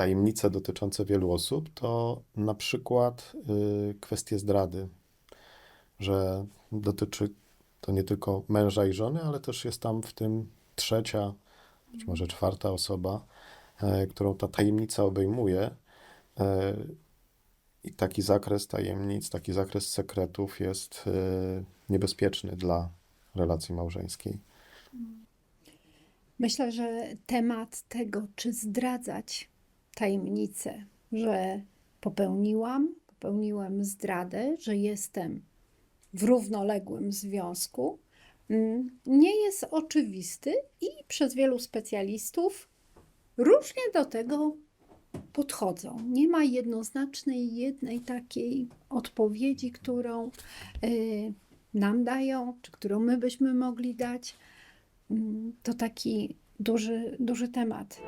tajemnice dotyczące wielu osób, to na przykład y, kwestie zdrady, że dotyczy to nie tylko męża i żony, ale też jest tam w tym trzecia, być może czwarta osoba, e, którą ta tajemnica obejmuje. E, I taki zakres tajemnic, taki zakres sekretów jest e, niebezpieczny dla relacji małżeńskiej. Myślę, że temat tego, czy zdradzać tajemnicę, że popełniłam, popełniłem zdradę, że jestem w równoległym związku, mm, nie jest oczywisty i przez wielu specjalistów różnie do tego podchodzą. Nie ma jednoznacznej, jednej takiej odpowiedzi, którą y, nam dają, czy którą my byśmy mogli dać. Mm, To taki duży, duży temat.